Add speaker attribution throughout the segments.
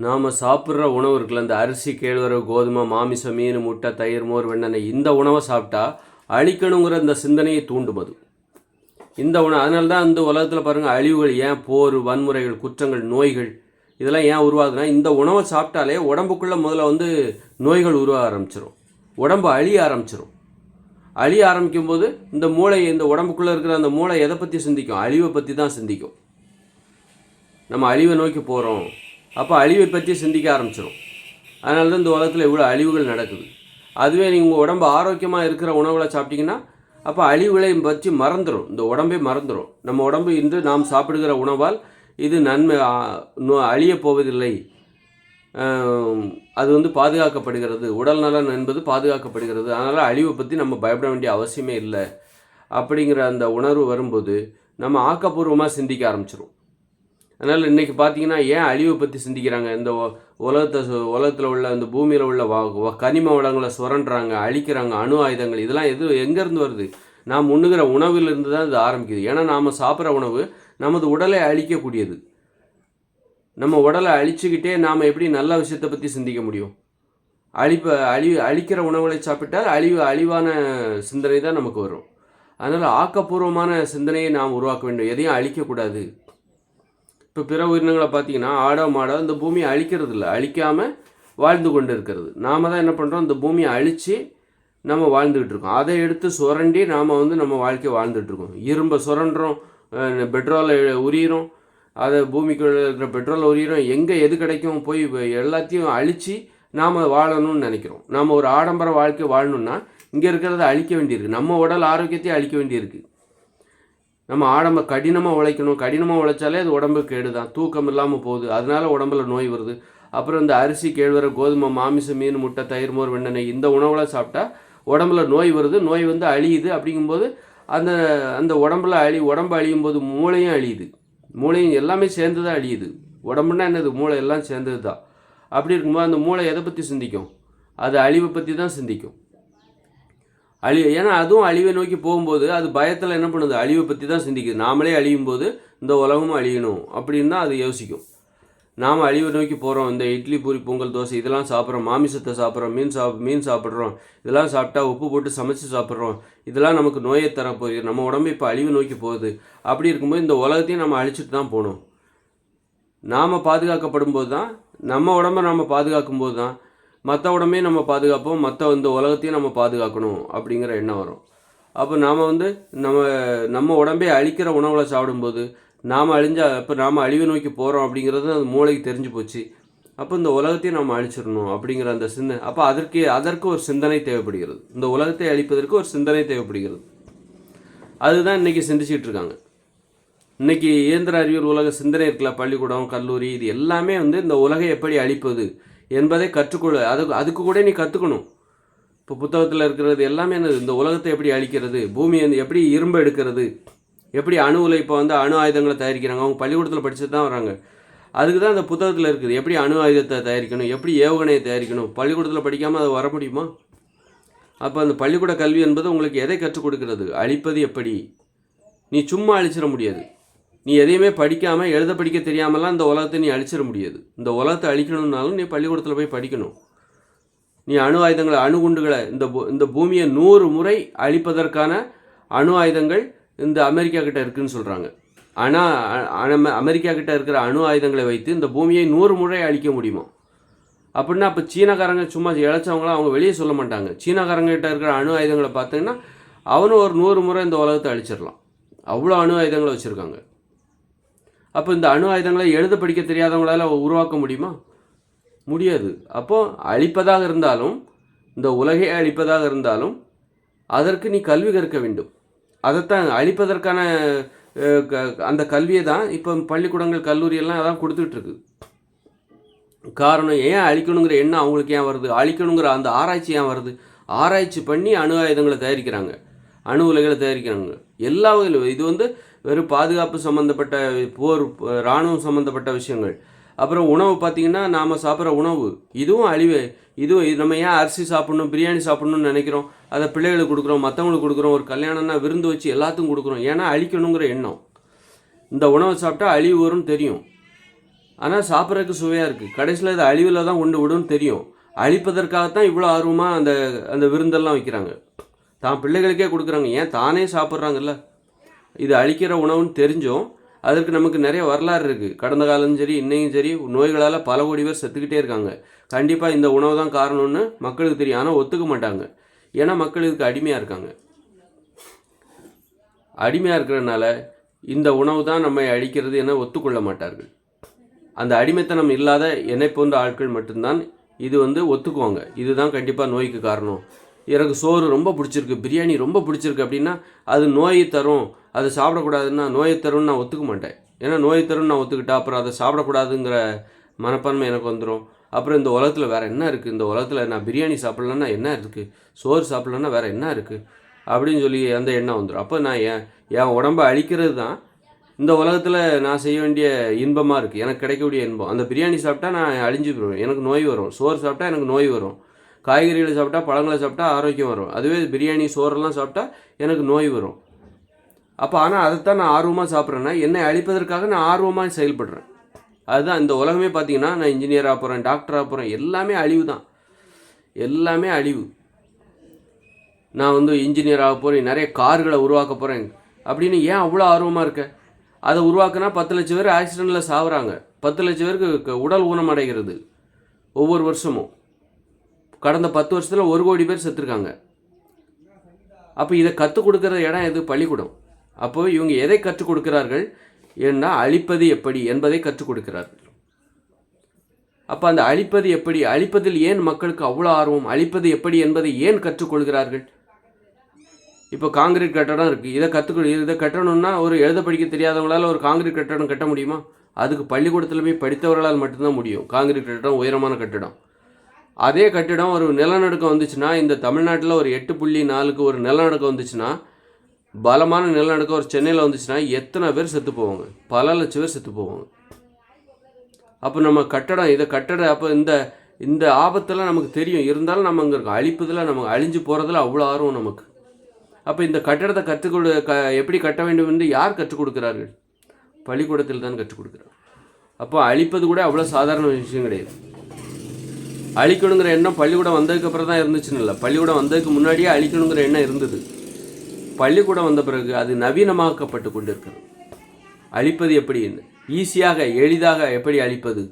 Speaker 1: நாம் சாப்பிட்ற உணவு இருக்குல்ல இந்த அரிசி கேழ்வரகு கோதுமை மாமிசம் மீன் முட்டை தயிர் மோர் வெண்ணெய் இந்த உணவை சாப்பிட்டா அழிக்கணுங்கிற இந்த சிந்தனையை தூண்டும் அது இந்த உணவு அதனால தான் இந்த உலகத்தில் பாருங்கள் அழிவுகள் ஏன் போர் வன்முறைகள் குற்றங்கள் நோய்கள் இதெல்லாம் ஏன் உருவாகுதுன்னா இந்த உணவை சாப்பிட்டாலே உடம்புக்குள்ளே முதல்ல வந்து நோய்கள் உருவாக ஆரம்பிச்சிடும் உடம்பு அழிய ஆரம்பிச்சிடும் அழிய ஆரம்பிக்கும் போது இந்த மூளை இந்த உடம்புக்குள்ளே இருக்கிற அந்த மூளை எதை பற்றி சிந்திக்கும்? அழிவை பற்றி தான் சிந்திக்கும். நம்ம அழிவை நோக்கி போகிறோம் அப்போ அழிவை பற்றி சிந்திக்க ஆரம்பிச்சிடும் அதனால தான் இந்த உலகத்தில் இவ்வளோ அழிவுகள் நடக்குது. அதுவே நீங்கள் உங்கள் உடம்பு ஆரோக்கியமாக இருக்கிற உணவுகளை சாப்பிட்டீங்கன்னா அப்போ அழிவுகளை பற்றி மறந்துடும் இந்த உடம்பே மறந்துடும் நம்ம உடம்பு இன்று நாம் சாப்பிடுகிற உணவால் இது நன்மை அழியப் போவதில்லை. அது வந்து பாதுகாக்கப்படுகிறது. உடல் நலன் என்பது பாதுகாக்கப்படுகிறது. அதனால் அழிவை பற்றி நம்ம பயப்பட வேண்டிய அவசியமே இல்லை. அப்படிங்கிற அந்த உணர்வு வரும்போது நம்ம ஆக்கப்பூர்வமாக சிந்திக்க ஆரம்பிச்சிடும் அதனால் இன்றைக்கி பார்த்தீங்கன்னா ஏன் அழிவை பற்றி சிந்திக்கிறாங்க? இந்த உலகத்தை சு- உலகத்தில் உள்ள இந்த பூமியில் உள்ள வ கனிம வளங்களை சுரண்டுறாங்க அழிக்கிறாங்க அணு ஆயுதங்கள். இதெல்லாம் எது எங்கேருந்து வருது? நாம் உண்ணுகிற உணவிலிருந்து தான் இது ஆரம்பிக்குது. ஏன்னா நாம் சாப்பிட்ற உணவு நமது உடலை அழிக்கக்கூடியது. நம்ம உடலை அழிச்சுக்கிட்டே நாம் எப்படி நல்ல விஷயத்தை பற்றி சிந்திக்க முடியும்? அழிப்ப அழி அழிக்கிற உணவுகளை சாப்பிட்டால் அழிவு அழிவான சிந்தனை தான் நமக்கு வரும். அதனால் ஆக்கப்பூர்வமான சிந்தனையை நாம் உருவாக்க வேண்டும். எதையும் அழிக்கக்கூடாது. இப்போ பிற உயிரினங்களை பார்த்தீங்கன்னா ஆடோ மாடோ இந்த பூமியை அழிக்கிறது இல்லை அழிக்காமல் வாழ்ந்து கொண்டு இருக்கிறது நாம் தான் என்ன பண்ணுறோம் இந்த பூமியை அழித்து நம்ம வாழ்ந்துக்கிட்டு இருக்கோம். அதை எடுத்து சுரண்டி நாம் வந்து நம்ம வாழ்க்கையை வாழ்ந்துகிட்ருக்கோம் இரும்பை சுரண்டுறோம். பெட்ரோலை உரியிறோம். அதை பூமிக்குள்ளே இருக்கிற பெட்ரோல் உரியிறோம். எங்கே எது கிடைக்கும்? போய் எல்லாத்தையும் அழித்து நாம் வாழணும்னு நினைக்கிறோம். நாம் ஒரு ஆடம்பர வாழ்க்கை வாழணுன்னா இங்கே இருக்கிறத அழிக்க வேண்டியிருக்கு. நம்ம உடல் ஆரோக்கியத்தையும் அழிக்க வேண்டியிருக்கு. நம்ம ஆடம்ப கடினமாக உழைக்கணும். கடினமாக உழைச்சாலே அது உடம்புக்கு கேடு தான் தூக்கம் இல்லாமல் போகுது. அதனால உடம்புல நோய் வருது. அப்புறம் இந்த அரிசி கேழ்வரை கோதுமை மாமிசம் மீன் முட்டை தயிர் மோர் வெண்ணெய் இந்த உணவுலாம் சாப்பிட்டா உடம்புல நோய் வருது. நோய் வந்து அழியுது. அப்படிங்கும்போது அந்த அந்த உடம்புல அழி உடம்பு அழியும் போது மூளையும் அழியுது. மூளையும் எல்லாமே சேர்ந்து தான் அழியுது. உடம்புனா என்னது? மூளை எல்லாம் சேர்ந்தது தான் அப்படி இருக்கும்போது அந்த மூளை எதை பற்றி சிந்திக்கும்? அது அழிவை பற்றி தான் சிந்திக்கும். அழி ஏன்னா அதுவும் அழிவை நோக்கி போகும்போது அது பயத்தில் என்ன பண்ணுது? அழிவை பற்றி தான் சிந்திக்குது. நாமளே அழியும் போது இந்த உலகமும் அழியணும் அப்படின்னு தான் அது யோசிக்கும். நாம் அழிவை நோக்கி போகிறோம் இந்த இட்லி பூரி பொங்கல் தோசை இதெல்லாம் சாப்பிட்றோம். மாமிசத்தை சாப்பிட்றோம். மீன் சாப் மீன் சாப்பிட்றோம். இதெல்லாம் சாப்பிட்டா உப்பு போட்டு சமைச்சு சாப்பிட்றோம். இதெல்லாம் நமக்கு நோயை தரப்போகுது. நம்ம உடம்பு இப்போ அழிவு நோக்கி போகுது. அப்படி இருக்கும்போது இந்த உலகத்தையும் நம்ம அழிச்சிட்டு தான் போகணும். நாம் பாதுகாக்கப்படும் போது தான் நம்ம உடம்ப நம்ம பாதுகாக்கும் போது தான் மற்ற உடம்பையும் நம்ம பாதுகாப்போம் மற்ற இந்த உலகத்தையும் நம்ம பாதுகாக்கணும் அப்படிங்கிற எண்ணம் வரும். அப்போ நாம் வந்து நம்ம நம்ம உடம்பே அழிக்கிற உணவுகளை சாப்பிடும்போது நாம் அழிஞ்சா இப்போ நாம் அழிவை நோக்கி போகிறோம் அப்படிங்கிறது அந்த மூளைக்கு தெரிஞ்சு போச்சு. அப்போ இந்த உலகத்தையும் நம்ம அழிச்சிடணும் அப்படிங்கிற அந்த சிந்தனை அப்போ அதற்கு அதற்கு ஒரு சிந்தனை தேவைப்படுகிறது. இந்த உலகத்தை அழிப்பதற்கு ஒரு சிந்தனை தேவைப்படுகிறது. அதுதான் இன்றைக்கி சிந்திச்சிட்டு இருக்காங்க. இன்றைக்கி இயந்திர அறிவியல் உலக சிந்தனை இருக்குல்ல பள்ளிக்கூடம் கல்லூரி இது எல்லாமே வந்து இந்த உலகை எப்படி அழிப்பது என்பதை கற்றுக்கொள்ள அதுக்கு அதுக்கு கூட நீ கற்றுக்கணும் இப்போ புத்தகத்தில் இருக்கிறது எல்லாமே என்னது? இந்த உலகத்தை எப்படி அழிக்கிறது? பூமியை வந்து எப்படி இரும்பு எடுக்கிறது? எப்படி அணுவில் இப்போ வந்து அணு ஆயுதங்களை தயாரிக்கிறாங்க? அவங்க பள்ளிக்கூடத்தில் படிச்சுட்டு தான் வராங்க அதுக்கு தான் அந்த புத்தகத்தில் இருக்குது. எப்படி அணு ஆயுதத்தை தயாரிக்கணும்? எப்படி ஏவுகணையை தயாரிக்கணும்? பள்ளிக்கூடத்தில் படிக்காமல் அது வர முடியுமா? அப்போ அந்த பள்ளிக்கூட கல்வி என்பது உங்களுக்கு எதை கற்றுக் கொடுக்கிறது? அழிப்பது எப்படி? நீ சும்மா அழிச்சிட முடியாது. நீ எதையுமே படிக்காமல் எழுத படிக்க தெரியாமலாம் இந்த உலகத்தை நீ அழிச்சிட முடியாது. இந்த உலகத்தை அழிக்கணும்னாலும் நீ பள்ளிக்கூடத்தில் போய் படிக்கணும். நீ அணு ஆயுதங்களை அணுகுண்டுகளை இந்த இந்த பூமியை நூறு முறை அழிப்பதற்கான அணு ஆயுதங்கள் இந்த அமெரிக்கா கிட்ட இருக்குன்னு சொல்கிறாங்க ஆனால் அமெரிக்கா கிட்ட இருக்கிற அணு ஆயுதங்களை வைத்து இந்த பூமியை நூறு முறை அழிக்க முடியுமா? அப்படின்னா அப்போ சீனக்காரங்க சும்மா இழைச்சவங்களாம் அவங்க வெளியே சொல்ல மாட்டாங்க. சீனக்காரங்க கிட்ட இருக்கிற அணு ஆயுதங்களை பார்த்தீங்கன்னா அவனும் ஒரு நூறு முறை இந்த உலகத்தை அழிச்சிடலாம். அவ்வளோ அணு ஆயுதங்களை வச்சுருக்காங்க. அப்போ இந்த அணு ஆயுதங்களை எழுத படிக்க தெரியாதவங்களால் உருவாக்க முடியுமா? முடியாது. அப்போ அழிப்பதாக இருந்தாலும் இந்த உலகை அழிப்பதாக இருந்தாலும் அதற்கு நீ கல்வி கற்க வேண்டும். அதைத்தான் அழிப்பதற்கான க- அந்த கல்வியை தான் இப்போ பள்ளிக்கூடங்கள் கல்லூரியெல்லாம் அதான் கொடுத்துட்ருக்கு காரணம் ஏன் அழிக்கணுங்கிற எண்ணம் அவங்களுக்கு ஏன் வருது? அழிக்கணுங்கிற அந்த ஆராய்ச்சி ஏன் வருது? ஆராய்ச்சி பண்ணி அணு ஆயுதங்களை தயாரிக்கிறாங்க. அணு உலைகளை தயாரிக்கிறாங்க. எல்லா வகையிலும். இது வந்து வெறும் பாதுகாப்பு சம்மந்தப்பட்ட போர் இராணுவம் சம்மந்தப்பட்ட விஷயங்கள். அப்புறம் உணவு பார்த்தீங்கன்னா நாம் சாப்பிட்ற உணவு. இதுவும் அழிவு. இதுவும் இது நம்ம ஏன் அரிசி சாப்பிட்ணும் பிரியாணி சாப்பிட்ணும்னு நினைக்கிறோம்? அதை பிள்ளைகளுக்கு கொடுக்குறோம் மற்றவங்களுக்கு கொடுக்குறோம் ஒரு கல்யாணம்னா விருந்து வச்சு எல்லாத்துக்கும் கொடுக்குறோம். ஏன்னா அழிக்கணுங்கிற எண்ணம். இந்த உணவை சாப்பிட்டா அழிவு வரும்னு தெரியும். ஆனால் சாப்பிட்றதுக்கு சுவையாக இருக்குது கடைசியில் இது அழிவில் தான் கொண்டு விடும்னு தெரியும். அழிப்பதற்காகத்தான் இவ்வளோ ஆர்வமாக அந்த அந்த விருந்தெல்லாம் வைக்கிறாங்க. தான் பிள்ளைகளுக்கே கொடுக்குறாங்க. ஏன் தானே சாப்பிட்றாங்கல்ல? இது அழிக்கிற உணவுன்னு தெரிஞ்சும். அதற்கு நமக்கு நிறைய வரலாறு இருக்குது கடந்த காலம் சரி இன்னையும் சரி நோய்களால் பல கோடி பேர் செத்துக்கிட்டே இருக்காங்க. கண்டிப்பாக இந்த உணவு தான் காரணம்னு மக்களுக்கு தெரியும். ஆனால் ஒத்துக்க மாட்டாங்க. ஏன்னா மக்கள் இதுக்கு அடிமையாக இருக்காங்க. அடிமையாக இருக்கிறதுனால இந்த உணவு தான் நம்மை அழிக்கிறது என ஒத்துக்கொள்ள மாட்டார்கள். அந்த அடிமைத்தனம் இல்லாத என்னை போன்ற ஆட்கள் மட்டும்தான் இது வந்து ஒத்துக்குவாங்க. இதுதான் கண்டிப்பாக நோய்க்கு காரணம். எனக்கு சோறு ரொம்ப பிடிச்சிருக்கு பிரியாணி ரொம்ப பிடிச்சிருக்கு அப்படின்னா அது நோயை தரும். அதை சாப்பிடக்கூடாதுன்னா நோயை தரும்னு நான் ஒத்துக்க மாட்டேன். ஏன்னா நோயை தரும்னு நான் ஒத்துக்கிட்டா அப்புறம் அதை சாப்பிடக்கூடாதுங்கிற மனப்பான்மை எனக்கு வந்துடும் அப்புறம் இந்த உலகத்தில் வேறு என்ன இருக்குது இந்த உலகத்தில் நான் பிரியாணி சாப்பிட்லன்னா என்ன இருக்குது சோறு சாப்பிட்லன்னா வேறு என்ன இருக்குது அப்படின்னு சொல்லி அந்த எண்ணம் வந்துடும் அப்போ நான் என் என் உடம்பை அழிக்கிறது தான் இந்த உலகத்தில் நான் செய்ய வேண்டிய இன்பமாக இருக்குது எனக்கு கிடைக்கக்கூடிய இன்பம். அந்த பிரியாணி சாப்பிட்டா நான் அழிஞ்சு போயிடுவேன். எனக்கு நோய் வரும். சோறு சாப்பிட்டா எனக்கு நோய் வரும். காய்கறிகளை சாப்பிட்டா பழங்களை சாப்பிட்டா ஆரோக்கியம் வரும். அதுவே பிரியாணி சோறெல்லாம் சாப்பிட்டா எனக்கு நோய் வரும். அப்போ ஆனால் அதைத்தான் நான் ஆர்வமாக சாப்பிட்றேன்னா என்னை அழிப்பதற்காக நான் ஆர்வமாக செயல்படுறேன். அதுதான் இந்த உலகமே பார்த்தீங்கன்னா நான் இன்ஜினியராக போகிறேன் டாக்டராக போகிறேன் எல்லாமே அழிவு தான். எல்லாமே அழிவு. நான் வந்து இன்ஜினியர் ஆக போகிறேன் நிறைய கார்களை உருவாக்க போகிறேன் அப்படின்னு ஏன் அவ்வளோ ஆர்வமாக இருக்க? அதை உருவாக்குனா பத்து லட்சம் பேர் ஆக்சிடெண்ட்டில் சாவுறாங்க. பத்து லட்சம் பேருக்கு உடல் ஊனம் அடைகிறது ஒவ்வொரு வருஷமும். கடந்த பத்து வருஷத்தில் ஒரு கோடி பேர் செத்துருக்காங்க. அப்போ இதை கற்றுக் கொடுக்குற இடம் எது? பள்ளிக்கூடம். அப்போ இவங்க எதை கற்றுக் கொடுக்கிறார்கள்? ஏன்னா அழிப்பது எப்படி என்பதை கற்றுக் கொடுக்கிறார்கள் அப்போ அந்த அழிப்பது எப்படி? அழிப்பதில் ஏன் மக்களுக்கு அவ்வளோ ஆர்வம்? அழிப்பது எப்படி என்பதை ஏன் கற்றுக்கொள்கிறார்கள் இப்போ காங்கிரீட் கட்டடம் இருக்குது இதை கற்றுக்கொள் இதை கட்டணும்னா ஒரு எழுத படிக்க தெரியாதவங்களால் ஒரு காங்கிரீட் கட்டடம் கட்ட முடியுமா? அதுக்கு பள்ளிக்கூடத்தில் போய் படித்தவர்களால் மட்டும்தான் முடியும். காங்கிரீட் கட்டடம் உயரமான கட்டடம். அதே கட்டிடம் ஒரு நிலநடுக்கம் வந்துச்சுன்னா இந்த தமிழ்நாட்டில் ஒரு எட்டு புள்ளி நாலுக்கு ஒரு நிலநடுக்கம் வந்துச்சுன்னா பலமான நிலநடுக்கம் ஒரு சென்னையில் வந்துச்சுன்னா எத்தனை பேர் செத்து போவாங்க? பல லட்சம் பேர் செத்து போவாங்க. அப்போ நம்ம கட்டடம் இதை கட்டட அப்போ இந்த இந்த ஆபத்தெல்லாம் நமக்கு தெரியும். இருந்தாலும் நம்ம அங்கே இருக்கோம் அழிப்பதில் நமக்கு அழிஞ்சு போகிறதுல அவ்வளோ ஆர்வம் நமக்கு. அப்போ இந்த கட்டடத்தை கற்றுக் கொடு க எப்படி கட்ட வேண்டும் என்று யார் கற்றுக் கொடுக்கிறார்கள்? பள்ளிக்கூடத்தில் தான் கற்றுக் கொடுக்குறாங்க அப்போ அழிப்பது கூட அவ்வளோ சாதாரண விஷயம் கிடையாது. அழிக்கணுங்கிற எண்ணம் பள்ளிக்கூடம் வந்ததுக்கப்புறம் தான் இருந்துச்சுன்னு இல்லை. பள்ளிக்கூடம் வந்ததுக்கு முன்னாடியே அழிக்கணுங்கிற எண்ணம் இருந்தது. பள்ளிக்கூடம் வந்த பிறகு அது நவீனமாக்கப்பட்டு கொண்டிருக்கிறது. அழிப்பது எப்படி ஈஸியாக எளிதாக எப்படி அழிப்பது?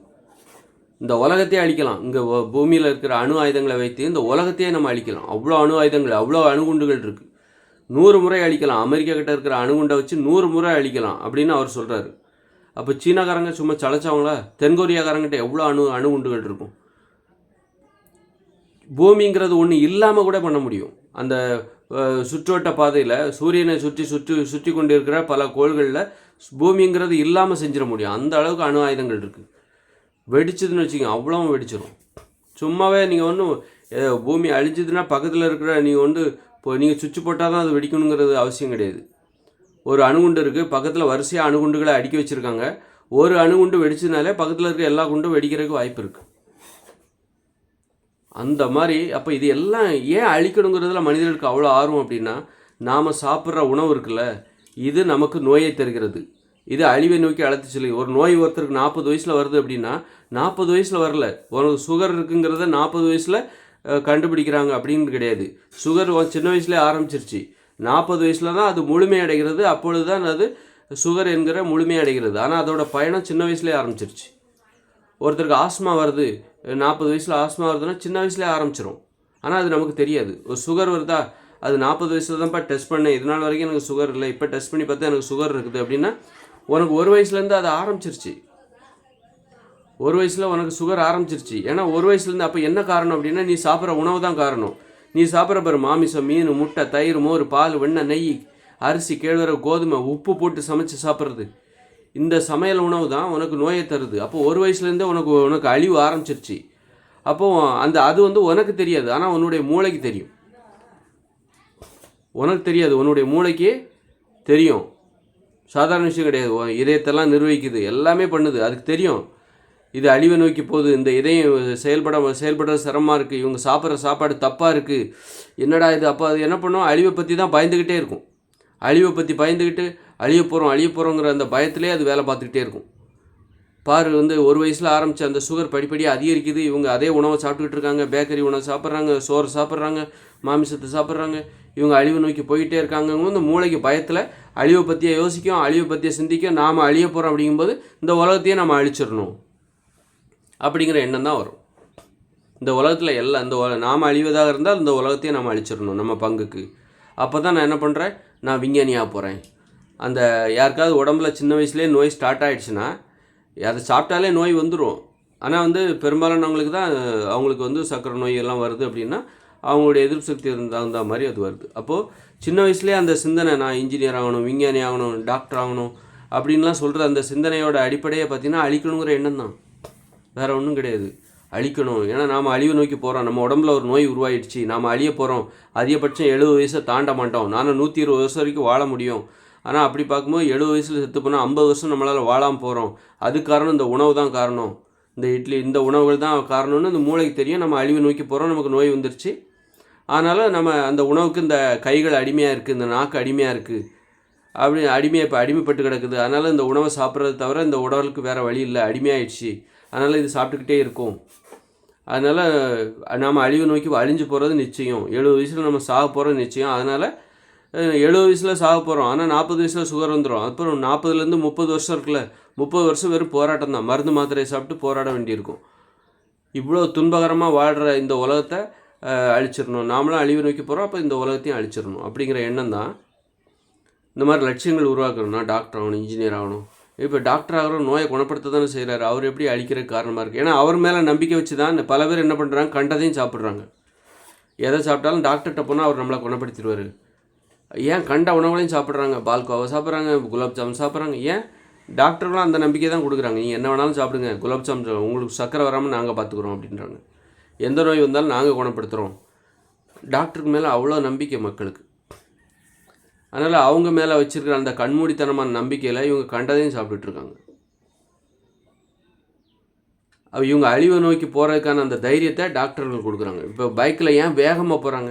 Speaker 1: இந்த உலகத்தையே அழிக்கலாம். இங்கே பூமியில் இருக்கிற அணு ஆயுதங்களை வைத்து இந்த உலகத்தையே நம்ம அழிக்கலாம். அவ்வளோ அணு ஆயுதங்கள் அவ்வளோ அணுகுண்டுகள் இருக்குது நூறு முறை அழிக்கலாம். அமெரிக்கா கிட்ட இருக்கிற அணுகுண்டை வச்சு நூறு முறை அழிக்கலாம் அப்படின்னு அவர் சொல்கிறாரு அப்போ சீனாக்காரங்க சும்மா சளைச்சவங்களா தென்கொரியாக்காரங்கிட்ட எவ்வளோ அணு அணுகுண்டுகள் இருக்கும்? பூமிங்கிறது ஒன்று இல்லாமல் கூட பண்ண முடியும். அந்த சுற்றோட்ட பாதையில் சூரியனை சுற்றி சுற்றி சுற்றி கொண்டிருக்கிற பல கோள்களில் பூமிங்கிறது இல்லாமல் செஞ்சிட முடியும். அந்த அளவுக்கு அணு ஆயுதங்கள் இருக்குது வெடிச்சதுன்னு வச்சுக்கோங்க அவ்வளோவும் வெடிச்சிடும் சும்மாவே நீங்கள் ஒன்றும் பூமி அழிஞ்சதுன்னா பக்கத்தில் இருக்கிற நீங்கள் வந்து இப்போ நீங்கள் சுவிட்ச் போட்டால் தான் அது வெடிக்கணுங்கிறது அவசியம் கிடையாது. ஒரு அணுகுண்டு இருக்குது பக்கத்தில் வரிசையாக அணுகுண்டுகளை அடுக்கி வச்சுருக்காங்க. ஒரு அணுகுண்டு வெடிச்சதுனாலே பக்கத்தில் இருக்க எல்லா குண்டும் வெடிக்கிறதுக்கு வாய்ப்பு இருக்குது அந்த மாதிரி அப்போ இது எல்லாம் ஏன் அழிக்கணுங்கிறதுல மனிதர்களுக்கு அவ்வளோ ஆர்வம் அப்படின்னா நாம் சாப்பிட்ற உணவு இருக்குல்ல இது நமக்கு நோயை தருகிறது. இது அழிவை நோக்கி அழைத்து செல்லு ஒரு நோய் ஒருத்தருக்கு நாற்பது வயசில் வருது அப்படின்னா நாற்பது வயசில் வரல. உனக்கு சுகர் இருக்குங்கிறத நாற்பது வயசில் கண்டுபிடிக்கிறாங்க அப்படின்னு கிடையாது. சுகர் சின்ன வயசுலேயே ஆரம்பிச்சிருச்சு. நாற்பது வயசில் தான் அது முழுமையடைகிறது அப்பொழுது தான் அது சுகர் என்கிற முழுமையடைகிறது ஆனால் அதோட பயணம் சின்ன வயசுலேயே ஆரம்பிச்சிருச்சு. ஒருத்தருக்கு ஆஸ்மா வருது. நாற்பது வயசில் ஆஸ்மா வருதுன்னா சின்ன வயசுலேயே ஆரம்பிச்சிடும் ஆனால் அது நமக்கு தெரியாது. ஒரு சுகர் வருதா அது நாற்பது வயசில் தான்ப்பா டெஸ்ட் பண்ணேன். இது நாள் வரைக்கும் எனக்கு சுகர் இல்லை. இப்போ டெஸ்ட் பண்ணி பார்த்தா எனக்கு சுகர் இருக்குது அப்படின்னா உனக்கு ஒரு வயசுலேருந்து அது ஆரம்பிச்சிருச்சு. ஒரு வயசில் உனக்கு சுகர் ஆரம்பிச்சிருச்சு. ஏன்னா ஒரு வயசுலேருந்து அப்போ என்ன காரணம் அப்படின்னா நீ சாப்பிட்ற உணவு தான் காரணம். நீ சாப்பிட்ற பாரு மாமிசம் மீன் முட்டை தயிர் மோர் பால் வெண்ணெய் நெய் அரிசி கேழ்வரகு கோதுமை உப்பு போட்டு சமைச்சு சாப்பிட்றது. இந்த சமையல் உணவு தான் உனக்கு நோயை தருது. அப்போது ஒரு வயசுலேருந்தே உனக்கு உனக்கு அழிவு ஆரம்பிச்சிருச்சு. அப்போது அந்த அது வந்து உனக்கு தெரியாது. ஆனால் உன்னுடைய மூளைக்கு தெரியும். உனக்கு தெரியாது. உன்னுடைய மூளைக்கு தெரியும். சாதாரண விஷயம் கிடையாது. இதயத்தெல்லாம் நிர்வகிக்குது. எல்லாமே பண்ணுது. அதுக்கு தெரியும். இது அழிவை நோக்கி போகுது. இந்த இதயம் செயல்பட செயல்பட சிரமமாக இருக்குது இவங்க சாப்பிட்ற சாப்பாடு தப்பாக இருக்குது என்னடா இது? அப்போ அது என்ன பண்ணும்? அழிவை பற்றி தான் பயந்துக்கிட்டே இருக்கும். அழிவை பற்றி பயந்துக்கிட்டு அழிய போகிறோம் அழிய போகிறோங்கிற அந்த பயத்திலே அது வேலை பார்த்துக்கிட்டே இருக்கும். பாரு வந்து ஒரு வயசில் ஆரம்பித்த அந்த சுகர் படிப்படியாக அதிகரிக்குது. இவங்க அதே உணவை சாப்பிட்டுக்கிட்டு இருக்காங்க. பேக்கரி உணவு சாப்பிட்றாங்க சோறு சாப்பிட்றாங்க மாமிசத்தை சாப்பிட்றாங்க. இவங்க அழிவு நோக்கி போயிட்டே இருக்காங்க இந்த மூளைக்கு பயத்தில் அழிவை பற்றியே யோசிக்கும் அழிவை பற்றியே சிந்திக்கும் நாம் அழிய போகிறோம் அப்படிங்கும்போது இந்த உலகத்தையே நம்ம அழிச்சிடணும். அப்படிங்கிற எண்ணம் தான் வரும். இந்த உலகத்தில் எல்லாம் இந்த நாம் அழிவதாக இருந்தால் இந்த உலகத்தையே நம்ம அழிச்சிடணும் நம்ம பங்குக்கு. அப்போ தான் நான் என்ன பண்ணுறேன் நான் விஞ்ஞானியாக போகிறேன் அந்த யாருக்காவது உடம்புல சின்ன வயசுலேயே நோய் ஸ்டார்ட் ஆகிடுச்சுன்னா அதை சாப்பிட்டாலே நோய் வந்துடும் ஆனால் வந்து பெரும்பாலானவங்களுக்கு தான் அவங்களுக்கு வந்து சர்க்கரை நோய் எல்லாம் வருது அப்படின்னா அவங்களுடைய எதிர்ப்பு சக்தி தகுந்த மாதிரி அது வருது. அப்போது சின்ன வயசுலேயே அந்த சிந்தனை நான் இன்ஜினியர் ஆகணும் விஞ்ஞானி ஆகணும் டாக்டர் ஆகணும் அப்படின்லாம் சொல்கிற அந்த சிந்தனையோட அடிப்படையை பார்த்தீங்கன்னா அழிக்கணுங்கிற எண்ணம் தான். வேறு ஒன்றும் கிடையாது. அழிக்கணும். ஏன்னா நாம் அழிவு நோக்கி போகிறோம் நம்ம உடம்புல ஒரு நோய் உருவாயிடுச்சு. நாம் அழிய போகிறோம் அதிகபட்சம் எழுபது வயசை தாண்ட மாட்டோம். நானும் நூற்றி இருபது வருஷம் வரைக்கும் வாழ முடியும். ஆனால் அப்படி பார்க்கும்போது எழுபது வயசில் செத்து போனால் ஐம்பது வருஷம் நம்மளால் வாழாமல் போகிறோம் அது காரணம் இந்த உணவு தான் காரணம். இந்த இட்லி இந்த உணவுகள் தான் காரணம்னு இந்த மூளைக்கு தெரியும். நம்ம அழிவு நோக்கி போகிறோம் நமக்கு நோய் வந்துருச்சு. அதனால் நம்ம அந்த உணவுக்கு இந்த கைகள் அடிமையாக இருக்குது இந்த நாக்கு அடிமையாக இருக்குது அப்படி அடிமையாக இப்போ அடிமைப்பட்டு கிடக்குது. அதனால் இந்த உணவை சாப்பிட்றது தவிர இந்த உடலுக்கு வேறு வழி இல்லை. அடிமையாயிடுச்சு. அதனால் இது சாப்பிட்டுக்கிட்டே இருக்கும். அதனால் நாம் அழிவு நோக்கி அழிஞ்சு போகிறது நிச்சயம். எழுபது வயசில் நம்ம சாக போகிறது நிச்சயம். அதனால் எழுபது வயசில் சாக போகிறோம் ஆனால் நாற்பது வயசில் சுகர் வந்துடும் அப்புறம் நாற்பதுலேருந்து முப்பது வருஷம் இருக்குல்ல முப்பது வருஷம் வெறும் போராட்டம் தான். மருந்து மாத்திரையை சாப்பிட்டு போராட வேண்டியிருக்கும். இவ்வளோ துன்பகரமாக வாழ்கிற இந்த உலகத்தை அழிச்சிடணும். நாமளும் அழிவு நோக்கி போகிறோம் அப்போ இந்த உலகத்தையும் அழிச்சிடணும். அப்படிங்கிற எண்ணம் தான் இந்த மாதிரி லட்சியங்கள் உருவாக்கணும்னா டாக்டர் ஆகணும் இன்ஜினியர் ஆகணும். இப்போ டாக்டர் அவரும் நோயை குணப்படுத்த தானே செய்கிறாரு அவர் எப்படி அழிக்கிற காரணமாக இருக்குது ஏன்னா அவர் மேலே நம்பிக்கை வச்சு தான் பல பேர் என்ன பண்ணுறாங்க கண்டதையும் சாப்பிட்றாங்க. எதை சாப்பிட்டாலும் டாக்டர்கிட்ட போனால் அவர் நம்மளை குணப்படுத்திடுவார். ஏன் கண்ட உணவுகளையும் சாப்பிட்றாங்க? பால்கோவா சாப்பிட்றாங்க குலாப் ஜாமுன் சாப்பிட்றாங்க. ஏன்? டாக்டர்களும் அந்த நம்பிக்கை தான் கொடுக்குறாங்க. நீங்கள் என்ன வேணாலும் சாப்பிடுங்க. குலாப் ஜாமுன் உங்களுக்கு சக்கரை வராமல் நாங்கள் பார்த்துக்குறோம் அப்படின்றாங்க. எந்த நோய் வந்தாலும் நாங்கள் குணப்படுத்துகிறோம் டாக்டருக்கு மேலே அவ்வளோ நம்பிக்கை மக்களுக்கு. அதனால் அவங்க மேலே வச்சுருக்கிற அந்த கண்மூடித்தனமான நம்பிக்கையில் இவங்க கண்டதையும் சாப்பிட்டுட்ருக்காங்க. இவங்க அழிவை நோக்கி போகிறதுக்கான அந்த தைரியத்தை டாக்டர்கள் கொடுக்குறாங்க. இப்போ பைக்கில் ஏன் வேகமாக போகிறாங்க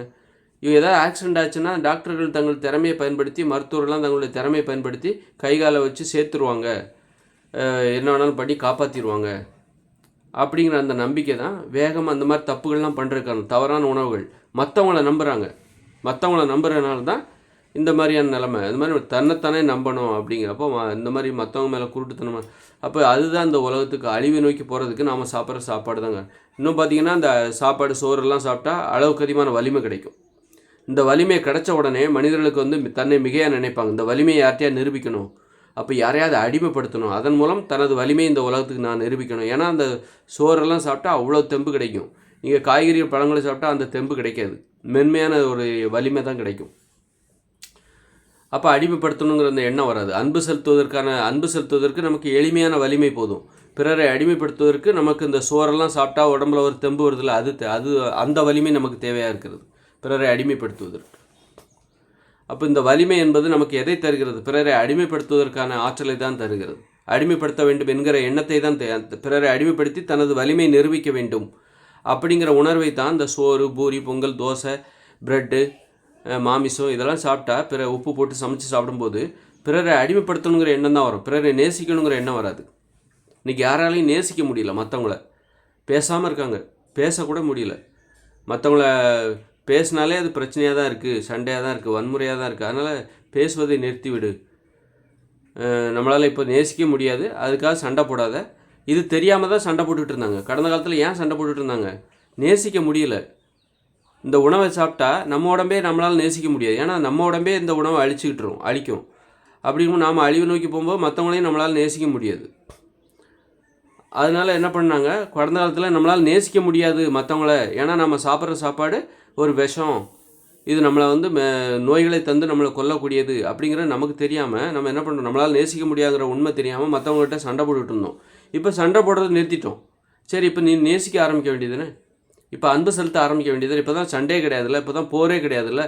Speaker 1: இவங்க ஏதாவது ஆக்சிடென்ட் ஆச்சுன்னா டாக்டர்கள் தங்கள் திறமையை பயன்படுத்தி மருத்துவர்கள்லாம் தங்களுடைய திறமையை பயன்படுத்தி கை காலை வச்சு சேர்த்துருவாங்க. என்ன வேணாலும் பண்ணி காப்பாற்றிடுவாங்க அப்படிங்கிற அந்த நம்பிக்கை தான் வேகமாக அந்த மாதிரி தப்புகள்லாம் பண்ணுறதுக்கான தவறான உணவுகள். மற்றவங்கள நம்புகிறாங்க மற்றவங்கள நம்புறதுனால தான் இந்த மாதிரியான நிலமை இந்த மாதிரி தன்னைத்தானே நம்பணும் அப்படிங்கிறப்போ இந்த மாதிரி மற்றவங்க மேலே குருட்டுத்தனமாக அப்போ அதுதான் இந்த உலகத்துக்கு அழிவை நோக்கி போகிறதுக்கு நாம் சாப்பிட்ற சாப்பாடு தாங்க இன்னும் பார்த்திங்கன்னா இந்த சாப்பாடு சோறெல்லாம் சாப்பிட்டா அளவுக்கு அதிகமான வலிமை கிடைக்கும். இந்த வலிமை கிடைச்ச உடனே மனிதர்களுக்கு வந்து தன்னை மிகையாக நினைப்பாங்க. இந்த வலிமையை யார்ட்டையா நிரூபிக்கணும்? அப்போ யாரையாவது அடிமைப்படுத்தணும். அதன் மூலம் தனது வலிமையை இந்த உலகத்துக்கு நான் நிரூபிக்கணும். ஏன்னா அந்த சோறெல்லாம் சாப்பிட்டா அவ்வளோ தெம்பு கிடைக்கும். நீங்கள் காய்கறி பழங்களை சாப்பிட்டா அந்த தெம்பு கிடைக்காது. மென்மையான ஒரு வலிமை தான் கிடைக்கும். அப்போ அடிமைப்படுத்தணுங்கிற அந்த எண்ணம் வராது. அன்பு செலுத்துவதற்கான அன்பு செலுத்துவதற்கு நமக்கு எளிமையான வலிமை போதும். பிறரை அடிமைப்படுத்துவதற்கு நமக்கு இந்த சோறெல்லாம் சாப்பிட்டா உடம்புல ஒரு தெம்பு வருதில்ல அது அது அந்த வலிமை நமக்கு தேவையாக இருக்கிறது. பிறரை அடிமைப்படுத்துவதற்கு. அப்போ இந்த வலிமை என்பது நமக்கு எதை தருகிறது? பிறரை அடிமைப்படுத்துவதற்கான ஆற்றலை தான் தருகிறது. அடிமைப்படுத்த வேண்டும் என்கிற எண்ணத்தை தான் பிறரை அடிமைப்படுத்தி தனது வலிமை நிரூபிக்க வேண்டும். அப்படிங்கிற உணர்வை தான் இந்த சோறு பூரி பொங்கல் தோசை ப்ரெட்டு மாமிசம் இதெல்லாம் சாப்பிட்டா பிற உப்பு போட்டு சமைச்சு சாப்பிடும்போது பிறரை அடிமைப்படுத்தணுங்கிற எண்ணம் தான் வரும். பிறரை நேசிக்கணுங்கிற எண்ணம் வராது. இன்றைக்கி யாராலையும் நேசிக்க முடியல மற்றவங்கள பேசாமல் இருக்காங்க. பேசக்கூட முடியல. மற்றவங்கள பேசினாலே அது பிரச்சனையாக தான் இருக்குது சண்டையாக தான் இருக்குது வன்முறையாக தான் இருக்குது அதனால் பேசுவதை நிறுத்திவிடு. நம்மளால் இப்போ நேசிக்க முடியாது. அதுக்காக சண்டை போடாத. இது தெரியாமல் தான் சண்டை போட்டுட்டு இருந்தாங்க. கடந்த காலத்தில் ஏன் சண்டை போட்டுட்டு இருந்தாங்க? நேசிக்க முடியல. இந்த உணவை சாப்பிட்டா நம்ம உடம்பே நம்மளால் நேசிக்க முடியாது. ஏன்னா நம்ம உடம்பே இந்த உணவை அழிச்சிக்கிட்டுரும் அழிக்கும். அப்படிங்கும் நாம் அழிவு நோக்கி போகும்போது மற்றவங்களையும் நம்மளால் நேசிக்க முடியாது. அதனால் என்ன பண்ணாங்க? கடந்த காலத்தில் நம்மளால் நேசிக்க முடியாது மற்றவங்கள ஏன்னா நம்ம சாப்பிட்ற சாப்பாடு ஒரு விஷம். இது நம்மளை வந்து நோய்களை தந்து நம்மளை கொல்லக்கூடியது அப்படிங்கிற நமக்கு தெரியாமல் நம்ம என்ன பண்ணுறோம் நம்மளால் நேசிக்க முடியாதுங்கிற உண்மை தெரியாமல் மற்றவங்கள்ட்ட சண்டை போட்டுட்டு இருந்தோம். இப்போ சண்டை போடுறதை நிறுத்திட்டோம். சரி இப்போ நீ நேசிக்க ஆரம்பிக்க வேண்டியதுன்னு இப்போ அன்பு செலுத்த ஆரம்பிக்க வேண்டியது இப்போ தான் சண்டே கிடையாதுல்ல. இப்போ தான் போரே கிடையாதுல்ல.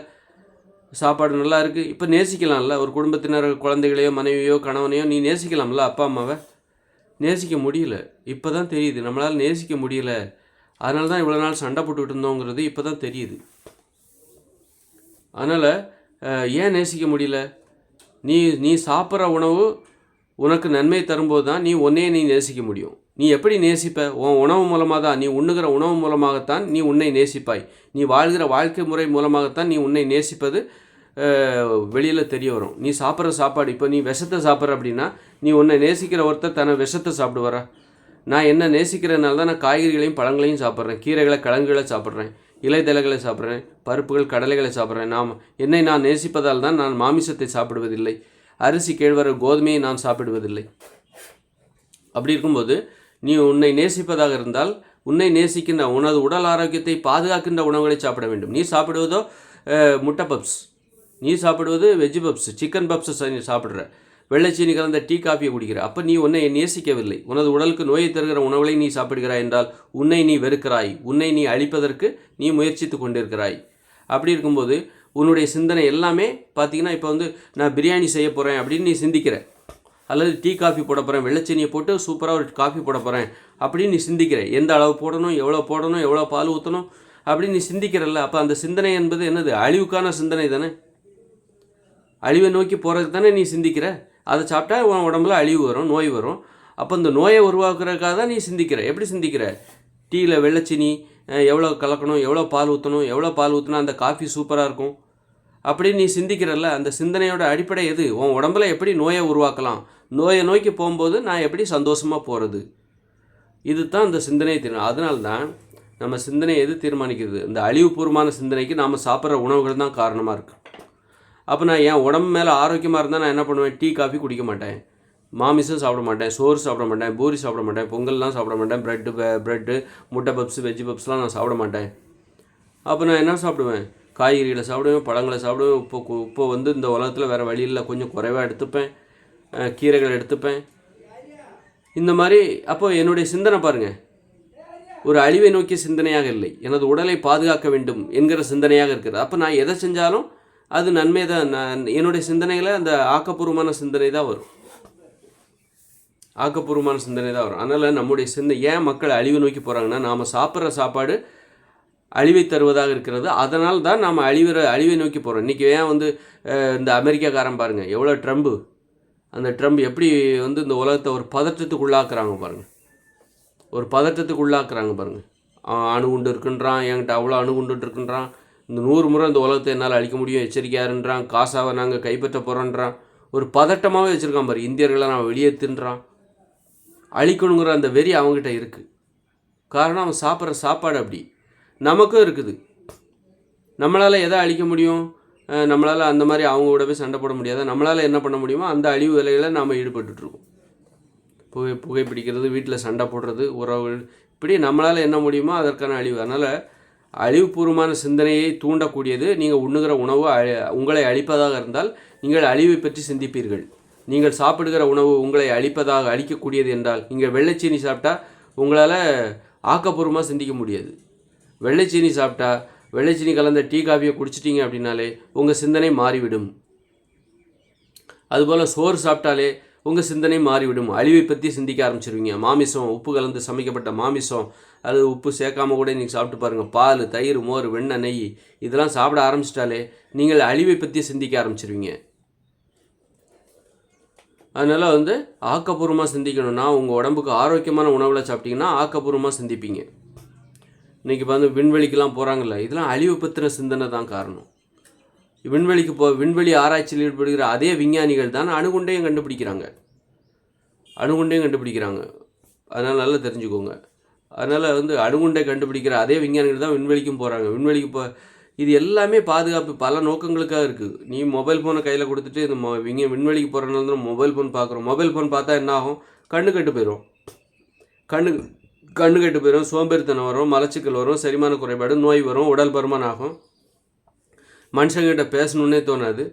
Speaker 1: சாப்பாடு நல்லா இருக்குது இப்போ நேசிக்கலாம்ல. ஒரு குடும்பத்தினர் குழந்தைகளையோ மனைவியோ கணவனையோ நீ நேசிக்கலாம்ல அப்பா அம்மாவை? நேசிக்க முடியல. இப்போ தான் தெரியுது. நம்மளால் நேசிக்க முடியல. அதனால தான் இவ்வளோ நாள் சண்டை போட்டுக்கிட்டு இருந்தோங்கிறது இப்போ தான் தெரியுது. அதனால் ஏன் நேசிக்க முடியல? நீ நீ சாப்பிட்ற உணவு உனக்கு நன்மை தரும்போது தான் நீ உன்னையே நீ நேசிக்க முடியும். நீ எப்படி நேசிப்ப? உன் உணவு மூலமாக தான் நீ உண்ணுகிற உணவு மூலமாகத்தான் நீ உன்னை நேசிப்பாய். நீ வாழ்கிற வாழ்க்கை முறை மூலமாகத்தான் நீ உன்னை நேசிப்பது வெளியில் தெரிய வரும். நீ சாப்பிட்ற சாப்பாடு இப்போ நீ விஷத்தை சாப்பிட்ற அப்படின்னா நீ உன்னை நேசிக்கிற ஒருத்தர் தன்னை விஷத்தை சாப்பிடுவாரா? நான் என்ன நேசிக்கிறதுனால தான் நான் காய்கறிகளையும் பழங்களையும் சாப்பிட்றேன். கீரைகளை கிழங்குகளை சாப்பிட்றேன். இலைதலைகளை சாப்பிட்றேன். பருப்புகள் கடலைகளை சாப்பிட்றேன். நாம் என்னை நான் நேசிப்பதால் தான் நான் மாமிசத்தை சாப்பிடுவதில்லை. அரிசி கேழ்வர கோதுமையை நான் சாப்பிடுவதில்லை. அப்படி இருக்கும்போது நீ உன்னை நேசிப்பதாக இருந்தால் உன்னை நேசிக்கின்ற உனது உடல் ஆரோக்கியத்தை பாதுகாக்கின்ற உணவுகளை சாப்பிட வேண்டும். நீ சாப்பிடுவதோ முட்டை பப்ஸ் நீ சாப்பிடுவது வெஜ் பப்ஸ் சிக்கன் பப்ஸ் சாப்பிட்ற. வெள்ளைச்சீனி கலந்த டீ காஃபியை குடிக்கிற. அப்போ நீ உன்னை நேசிக்கவில்லை. உனது உடலுக்கு நோயை தருகிற உணவுகளை நீ சாப்பிடுகிறாய் என்றால் உன்னை நீ வெறுக்கிறாய். உன்னை நீ அழிப்பதற்கு நீ முயற்சித்து கொண்டிருக்கிறாய். அப்படி இருக்கும்போது உன்னுடைய சிந்தனை எல்லாமே பார்த்தீங்கன்னா இப்போ வந்து நான் பிரியாணி செய்ய போகிறேன் அப்படின்னு நீ சிந்திக்கிற. அல்லது டீ காஃபி போட போகிறேன் வெள்ளைச்சீனியை போட்டு சூப்பராக ஒரு காஃபி போட போகிறேன் அப்படின்னு நீ சிந்திக்கிற எந்த அளவு போடணும் எவ்வளோ போடணும் எவ்வளோ பால் ஊற்றணும் அப்படின்னு நீ சிந்திக்கிறல்ல. அப்போ அந்த சிந்தனை என்பது என்னது? அழிவுக்கான சிந்தனை தானே. அழிவை நோக்கி போகிறதுக்கு தானே நீ சிந்திக்கிற. அதை சாப்பிட்டா உன் உடம்புல அழிவு வரும் நோய் வரும். அப்போ இந்த நோயை உருவாக்குறதுக்காக தான் நீ சிந்திக்கிற. எப்படி சிந்திக்கிற? டீயில் வெள்ளைச்சீனி எவ்வளோ கலக்கணும் எவ்வளோ பால் ஊற்றணும் எவ்வளோ பால் ஊற்றினா அந்த காஃபி சூப்பராக இருக்கும்? அப்படின்னு நீ சிந்திக்கிறல்ல. அந்த சிந்தனையோட அடிப்படை எது? உன் உடம்புல எப்படி நோயை உருவாக்கலாம்? நோயை நோக்கி போகும்போது நான் எப்படி சந்தோஷமாக போகிறது இது தான் இந்த சிந்தனை தீர்மானம் அதனால தான் நம்ம சிந்தனை எது தீர்மானிக்கிறது? இந்த அழிவுபூர்வமான சிந்தனைக்கு நாம் சாப்பிட்ற உணவுகள் தான் காரணமாக இருக்குது அப்போ நான் என் உடம்பு மேலே ஆரோக்கியமாக இருந்தால் நான் என்ன பண்ணுவேன்? டீ காஃபி குடிக்க மாட்டேன். மாமிசம் சாப்பிட மாட்டேன். சோறு சாப்பிட மாட்டேன். பூரி சாப்பிட மாட்டேன். பொங்கல்லாம் சாப்பிட மாட்டேன். ப்ரெட்டு ப்ரெட்டு முட்டை பப்ஸ் வெஜ்ஜு பப்ஸ்லாம் நான் சாப்பிட மாட்டேன். அப்போ நான் என்ன சாப்பிடுவேன்? காய்கறிகளை சாப்பிடுவேன் பழங்களை சாப்பிடுவேன். இப்போ கு- இப்போ வந்து இந்த உலகத்தில் வேறு வழியில் கொஞ்சம் குறைவாக எடுத்துப்பேன். கீரைகள் எடுத்துப்பேன். இந்த மாதிரி அப்போ என்னுடைய சிந்தனை பாருங்கள் ஒரு அழிவை நோக்கிய சிந்தனையாக இல்லை. எனது உடலை பாதுகாக்க வேண்டும் என்கிற சிந்தனையாக இருக்கிறது. அப்போ நான் எதை செஞ்சாலும் அது நன்மை தான் நான் என்னுடைய சிந்தனையில் அந்த ஆக்கப்பூர்வமான சிந்தனை தான் வரும். ஆக்கப்பூர்வமான சிந்தனை தான் வரும். அதனால் நம்முடைய சிந்தனை ஏன் மக்கள் அழிவு நோக்கி போகிறாங்கன்னா நாம் சாப்பிட்ற சாப்பாடு அழிவை தருவதாக இருக்கிறது. அதனால் தான் நாம் அழிவிற அழிவை நோக்கி போகிறோம் இன்றைக்கி ஏன் வந்து இந்த அமெரிக்காக்காரன் பாருங்கள் எவ்வளோ ட்ரம்ப்பு அந்த ட்ரம்ப் எப்படி வந்து இந்த உலகத்தை ஒரு பதற்றத்துக்கு உள்ளாக்குறாங்க பாருங்கள் ஒரு பதற்றத்துக்கு உள்ளாக்குறாங்க பாருங்கள் அணுகுண்டு இருக்குன்றான் என்கிட்ட அவ்வளோ அணுகுண்டு இருக்குன்றான். இந்த நூறு முறை இந்த உலகத்தை என்னால் அழிக்க முடியும் எச்சரிக்கையாருன்றான் காசாவை நாங்கள் கைப்பற்ற போகிறோன்றான் ஒரு பதட்டமாகவே வச்சுருக்கான் பாரு இந்தியர்களை நான் வெளியேற்றுன்றான் அழிக்கணுங்கிற அந்த வெறி அவங்ககிட்ட இருக்குது காரணம் அவன் சாப்பிட்ற சாப்பாடு அப்படி. நமக்கும் இருக்குது. நம்மளால் எதை அழிக்க முடியும்? நம்மளால் அந்த மாதிரி அவங்க கூட போய் சண்டை போட முடியாது? நம்மளால் என்ன பண்ண முடியுமோ அந்த அழிவு வேலைகளை நாம் ஈடுபட்டுருக்கோம் புகை புகைப்பிடிக்கிறது வீட்டில் சண்டை போடுறது உறவுகள் இப்படி நம்மளால் என்ன முடியுமோ அதற்கான அழிவு. அதனால் அழிவுபூர்வமான சிந்தனையை தூண்டக்கூடியது நீங்கள் உண்ணுகிற உணவு அழி உங்களை அழிப்பதாக இருந்தால் நீங்கள் அழிவை பற்றி சிந்திப்பீர்கள். நீங்கள் சாப்பிடுகிற உணவு உங்களை அழிப்பதாக அழிக்கக்கூடியது என்றால் நீங்கள் வெள்ளைச்சீனி சாப்பிட்டா உங்களால் ஆக்கப்பூர்வமாக சிந்திக்க முடியாது. வெள்ளைச்சீனி சாப்பிட்டா வெள்ளைச்சீனி கலந்த டீ காஃபியை குடிச்சிட்டீங்க அப்படின்னாலே உங்கள் சிந்தனை மாறிவிடும். அதுபோல் சோறு சாப்பிட்டாலே உங்கள் சிந்தனை மாறிவிடும். அழிவை பற்றி சிந்திக்க ஆரம்பிச்சிருவீங்க. மாமிசம் உப்பு கலந்து சமைக்கப்பட்ட மாமிசம் அது உப்பு சேர்க்காம கூட நீங்கள் சாப்பிட்டு பாருங்கள் பால் தயிர் மோர் வெண்ணெய் நெய் இதெல்லாம் சாப்பிட ஆரம்பிச்சிட்டாலே நீங்கள் அழிவை பற்றி சிந்திக்க ஆரம்பிச்சிருவீங்க. அதனால் வந்து ஆக்கப்பூர்வமாக சிந்திக்கணும்னா உங்கள் உடம்புக்கு ஆரோக்கியமான உணவில் சாப்பிட்டீங்கன்னா ஆக்கப்பூர்வமாக சிந்திப்பீங்க. இன்றைக்கி வந்து விண்வெளிக்கெல்லாம் போகிறாங்கல்ல இதெல்லாம் அழிவு பத்திர சிந்தனை தான் காரணம். விண்வெளிக்கு போ விண்வெளி ஆராய்ச்சியில் ஈடுபடுகிற அதே விஞ்ஞானிகள் தான் அணுகுண்டையும் கண்டுபிடிக்கிறாங்க. அணுகுண்டையும் கண்டுபிடிக்கிறாங்க. அதனால் நல்லா தெரிஞ்சுக்கோங்க. அதனால் வந்து அணுகுண்டை கண்டுபிடிக்கிற அதே விஞ்ஞானிகள் தான் விண்வெளிக்கும் போகிறாங்க விண்வெளிக்கு போ இது எல்லாமே பாதுகாப்பு பல நோக்கங்களுக்காக இருக்குது நீ மொபைல் ஃபோனை கையில் கொடுத்துட்டு இந்த மொ விங்க விண்வெளிக்கு போகிறனால தான் மொபைல் ஃபோன் பார்க்குறோம் மொபைல் ஃபோன் பார்த்தா என்ன ஆகும்? கண்ணு கெட்டு போயிடும் கண்ணு கண்ணு கெட்டு போயிடும் சோம்பேறித்தனம் வரும் மலச்சிக்கல் வரும் செரிமான குறைபாடு நோய் வரும் உடல் பருமன் ஆகும் மனுஷங்கிட்ட பேசணுன்னே தோணாது.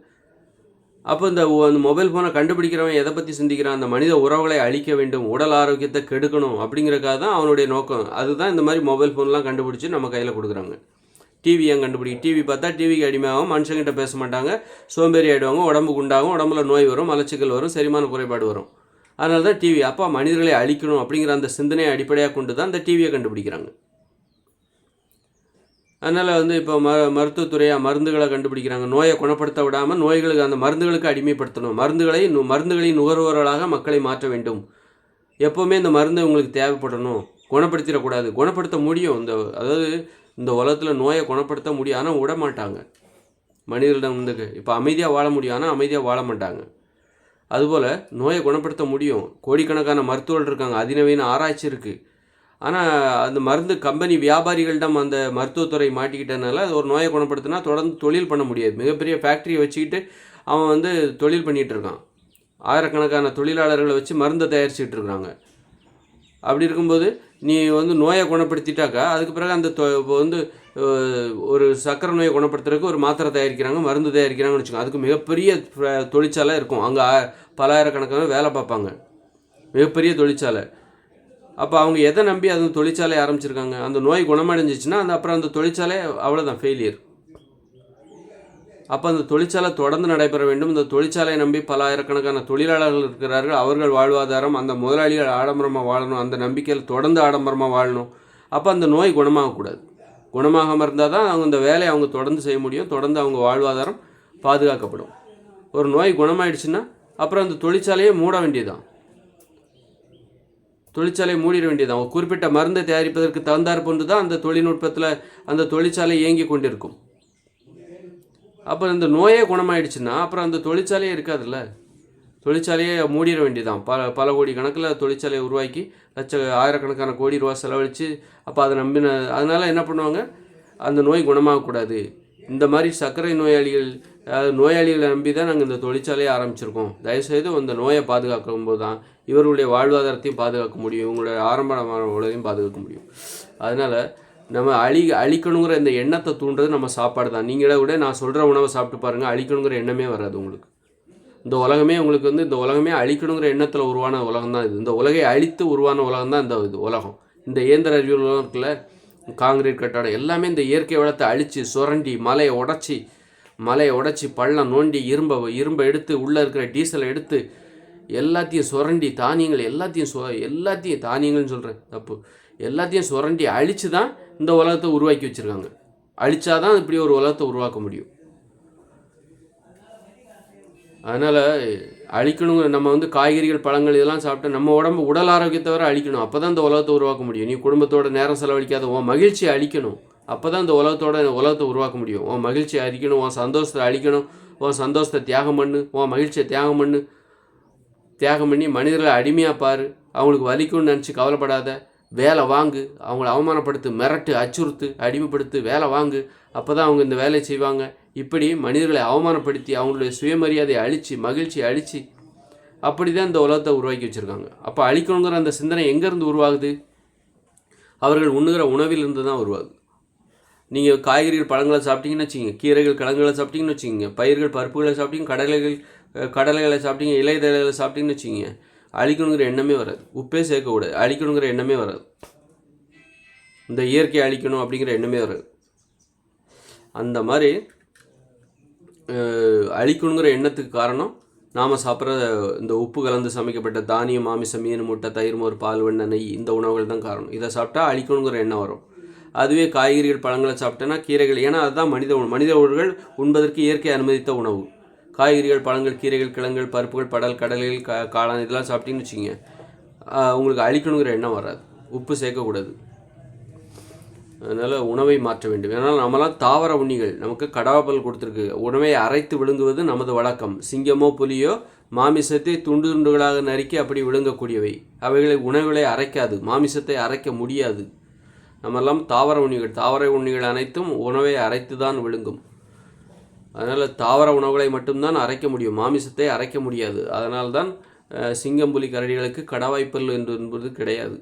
Speaker 1: அப்போ இந்த அந்த மொபைல் ஃபோனை கண்டுபிடிக்கிறவன் எதை பற்றி சிந்திக்கிறான்? அந்த மனித உறவுகளை அழிக்க வேண்டும் உடல் ஆரோக்கியத்தை கெடுக்கணும் அப்படிங்கிறக்காக தான் அவனுடைய நோக்கம். அதுதான் இந்த மாதிரி மொபைல் ஃபோன்லாம் கண்டுபிடிச்சி நம்ம கையில் கொடுக்குறாங்க. டிவி ஏன் கண்டுபிடி டிவி பார்த்தா டிவிக்கு அடிமையாகும் மனுஷங்கிட்ட பேச மாட்டாங்க சோம்பேறி ஆகிடுவாங்க உடம்பு குண்டாகும் உடம்புல நோய் வரும் மலச்சிக்கல் வரும் செரிமான குறைபாடு வரும். அதனால தான் டிவி அப்பா மனிதர்களை அழிக்கணும் அப்படிங்கிற அந்த சிந்தனையை அடிப்படையாக கொண்டு தான் அந்த டிவியை கண்டுபிடிக்கிறாங்க. அதனால் வந்து இப்போ ம மருத்துவத்துறையாக மருந்துகளை கண்டுபிடிக்கிறாங்க. நோயை குணப்படுத்த விடாமல் நோய்களுக்கு அந்த மருந்துகளுக்கு அடிமைப்படுத்தணும். மருந்துகளை மருந்துகளின் நுகர்வோர்களாக மக்களை மாற்ற வேண்டும். எப்போவுமே இந்த மருந்து உங்களுக்கு தேவைப்படணும். குணப்படுத்திடக்கூடாது. குணப்படுத்த முடியும். இந்த அதாவது இந்த உலகத்தில் நோயை குணப்படுத்த முடியும். ஆனால் விட மாட்டாங்க மனிதர்களிடம் வந்து இப்போ அமைதியாக வாழ முடியும். ஆனால் அமைதியாக வாழ மாட்டாங்க. அதுபோல் நோயை குணப்படுத்த முடியும். கோடிக்கணக்கான மருத்துவர்கள் இருக்காங்க. அதிநவீன ஆராய்ச்சி இருக்குது ஆனால் அந்த மருந்து கம்பெனி வியாபாரிகளிடம் அந்த மருத்துவத்துறை மாட்டிக்கிட்டனால அது ஒரு நோயை குணப்படுத்தினா தொடர்ந்து தொழில் பண்ண முடியாது. மிகப்பெரிய ஃபேக்ட்ரியை வச்சுக்கிட்டு அவன் வந்து தொழில் பண்ணிகிட்டு இருக்கான். ஆயிரக்கணக்கான தொழிலாளர்களை வச்சு மருந்தை தயாரிச்சுட்டு இருக்காங்க. அப்படி இருக்கும்போது நீ வந்து நோயை குணப்படுத்திட்டாக்கா அதுக்கு பிறகு அந்த தொ- இப்போ வந்து ஒரு சக்கரை நோயை குணப்படுத்துறதுக்கு ஒரு மாத்திரை தயாரிக்கிறாங்க மருந்து தயாரிக்கிறாங்கன்னு வச்சுக்கோங்க. அதுக்கு மிகப்பெரிய தொழிற்சாலை இருக்கும். அங்கே பலாயிரக்கணக்கான வேலை பார்ப்பாங்க. மிகப்பெரிய தொழிற்சாலை. அப்போ அவங்க எதை நம்பி அந்த தொழிற்சாலை ஆரம்பிச்சிருக்காங்க? அந்த நோய் குணமடைஞ்சிச்சுன்னா அந்த அப்புறம் அந்த தொழிற்சாலை அவ்வளோதான் ஃபெயிலியர் அப்போ அந்த தொழிற்சாலை தொடர்ந்து நடைபெற வேண்டும். இந்த தொழிற்சாலையை நம்பி பல ஆயிரக்கணக்கான தொழிலாளர்கள் இருக்கிறார்கள். அவர்கள் வாழ்வாதாரம் அந்த முதலாளிகள் ஆடம்பரமாக வாழணும் அந்த நம்பிக்கையில் தொடர்ந்து ஆடம்பரமாக வாழணும். அப்போ அந்த நோய் குணமாகக்கூடாது. குணமாகாமல் இருந்தால் தான் அவங்க இந்த வேலையை அவங்க தொடர்ந்து செய்ய முடியும். தொடர்ந்து அவங்க வாழ்வாதாரம் பாதுகாக்கப்படும். ஒரு நோய் குணமாயிடுச்சுன்னா அப்புறம் அந்த தொழிற்சாலையை மூட வேண்டியதுதான். தொழிற்சாலையை மூடிட வேண்டியதுதான். ஒரு குறிப்பிட்ட மருந்தை தயாரிப்பதற்கு தகுந்தார் போன்று தான் அந்த தொழில்நுட்பத்தில் அந்த தொழிற்சாலை இயங்கி கொண்டிருக்கும். அப்போ இந்த நோயே குணமாயிடுச்சுன்னா அப்புறம் அந்த தொழிற்சாலையே இருக்காதுல்ல? தொழிற்சாலையை மூடிட வேண்டியதான் பல பல கோடி கணக்கில் தொழிற்சாலையை உருவாக்கி லட்ச ஆயிரக்கணக்கான கோடி ரூபா செலவழித்து அப்போ அதை நம்பின அதனால் என்ன பண்ணுவாங்க? அந்த நோய் குணமாகக்கூடாது. இந்த மாதிரி சர்க்கரை நோயாளிகள் அதாவது நோயாளிகளை நம்பி தான் நாங்கள் இந்த தொழிற்சாலையை ஆரம்பிச்சிருக்கோம். தயவுசெய்து அந்த நோயை பாதுகாக்கும் போது தான் இவர்களுடைய வாழ்வாதாரத்தையும் பாதுகாக்க முடியும். இவங்களுடைய ஆரம்பமான உலகையும் பாதுகாக்க முடியும். அதனால் நம்ம அழி அழிக்கணுங்கிற இந்த எண்ணத்தை தூண்டுறது நம்ம சாப்பாடு தான் நீங்களே கூட நான் சொல்கிற உணவை சாப்பிட்டு பாருங்கள் அழிக்கணுங்கிற எண்ணமே வராது உங்களுக்கு. இந்த உலகமே உங்களுக்கு வந்து இந்த உலகமே அழிக்கணுங்கிற எண்ணத்தில் உருவான உலகம் தான் இது. இந்த உலகை அழித்து உருவான உலகம் தான் இந்த இது உலகம். இந்த இயந்திர அறிவியல் உலகம் இருக்குல்ல காங்கிரீட் கட்டடம் எல்லாமே இந்த இயற்கை வளத்தை அழித்து சுரண்டி மலையை உடைச்சி மலையை உடைச்சி பள்ளம் நோண்டி இரும்பை இரும்பை எடுத்து உள்ளே இருக்கிற டீசலை எடுத்து எல்லாத்தையும் சுரண்டி தானியங்கள் எல்லாத்தையும் சு எல்லாத்தையும் தானியங்கள்னு சொல்கிறேன் தப்பு. எல்லாத்தையும் சுரண்டி அழித்து தான் இந்த உலகத்தை உருவாக்கி வச்சுருக்காங்க. அழிச்சாதான் இப்படி ஒரு உலகத்தை உருவாக்க முடியும். அதனால் அழிக்கணுங்க நம்ம வந்து காய்கறிகள் பழங்கள் இதெல்லாம் சாப்பிட்டு நம்ம உடம்பு உடல் ஆரோக்கியத்தை வர அழிக்கணும். அப்போ தான் இந்த உலகத்தை உருவாக்க முடியும். நீ குடும்பத்தோட நேரம் செலவழிக்காத உன் மகிழ்ச்சியை அழிக்கணும். அப்போ தான் இந்த உலகத்தோட உலகத்தை உருவாக்க முடியும். உன் மகிழ்ச்சியை அழிக்கணும் உன் சந்தோஷத்தை அழிக்கணும் உன் சந்தோஷத்தை தியாகம் பண்ணு உன் மகிழ்ச்சியை தியாகம் பண்ணு. தியாகம் பண்ணி மனிதர்களை அடிமையாக பாரு. அவங்களுக்கு வலிக்கும்னு நினச்சி கவலைப்படாத. வேலை வாங்கு அவங்கள அவமானப்படுத்து மிரட்டு அச்சுறுத்து அடிமைப்படுத்து வேலை வாங்கு. அப்போ தான் அவங்க இந்த வேலையை செய்வாங்க. இப்படி மனிதர்களை அவமானப்படுத்தி அவங்களுடைய சுயமரியாதையை அழித்து மகிழ்ச்சி அழித்து அப்படி தான் இந்த உலகத்தை உருவாக்கி வச்சுருக்காங்க. அப்போ அழிக்கணுங்கிற அந்த சிந்தனை எங்கேருந்து உருவாகுது? அவர்கள் உண்ணுகிற உணவிலிருந்து தான் உருவாகுது. நீங்கள் காய்கறிகள் பழங்களை சாப்பிட்டீங்கன்னு வச்சுக்கோங்க. கீரைகள் கிழங்குகளை சாப்பிட்டீங்கன்னு வச்சுக்கோங்க. பயிர்கள் பருப்புகளை சாப்பிட்டீங்க. கடலைகள் கடலைகளை சாப்பிட்டீங்க. இலைதழைகளை சாப்பிட்டீங்கன்னு வச்சுக்கோங்க. அழிக்கணுங்கிற எண்ணமே வராது. உப்பே சேர்க்கக்கூடாது. அழிக்கணுங்கிற எண்ணமே வராது. இந்த இயற்கையை அழிக்கணும் அப்படிங்கிற எண்ணமே வராது. அந்த மாதிரி அழிக்கணுங்கிற எண்ணத்துக்கு காரணம் நாம் சாப்பிட்ற இந்த உப்பு கலந்து சமைக்கப்பட்ட தானியம் மாமிசம் மீன் முட்டை தயிர் மோர் பால் வெண்ணெய் நெய் இந்த உணவுகள் தான் காரணம். இதை சாப்பிட்டா அழிக்கணுங்கிற எண்ணம் வரும். அதுவே காய்கறிகள் பழங்களை சாப்பிட்டேன்னா கீரைகள். ஏன்னா அதுதான் மனித உணவு மனித உணவுகள் உண்பதற்கு இயற்கை அனுமதித்த உணவு. காய்கறிகள் பழங்கள் கீரைகள் கிழங்குகள் பருப்புகள் படல் கடலைகள் கா காளான் இதெல்லாம் சாப்பிட்டீங்கன்னு வச்சுக்கோங்க. உங்களுக்கு அழிக்கணுங்கிற எண்ணம் வராது. உப்பு சேர்க்கக்கூடாது. அதனால் உணவை மாற்ற வேண்டும். ஏன்னால் நம்மலாம் தாவர உண்ணிகள் நமக்கு கடாபல் கொடுத்துருக்கு. உணவை அரைத்து விழுங்குவது நமது வழக்கம். சிங்கமோ புலியோ மாமிசத்தை துண்டு துண்டுகளாக நறுக்கி அப்படி விழுங்கக்கூடியவை. அவைகளை உணவுகளை அரைக்காது. மாமிசத்தை அரைக்க முடியாது. நம்மெல்லாம் தாவர உண்ணிகள். தாவர உண்ணிகள் அனைத்தும் உணவை அரைத்து தான் விழுங்கும். அதனால் தாவர உணவுகளை மட்டும்தான் அரைக்க முடியும். மாமிசத்தை அரைக்க முடியாது. அதனால்தான் அஹ், சிங்கம் புலி கரடிகளுக்கு கடவாய்ப்பல் என்று என்பது கிடையாது.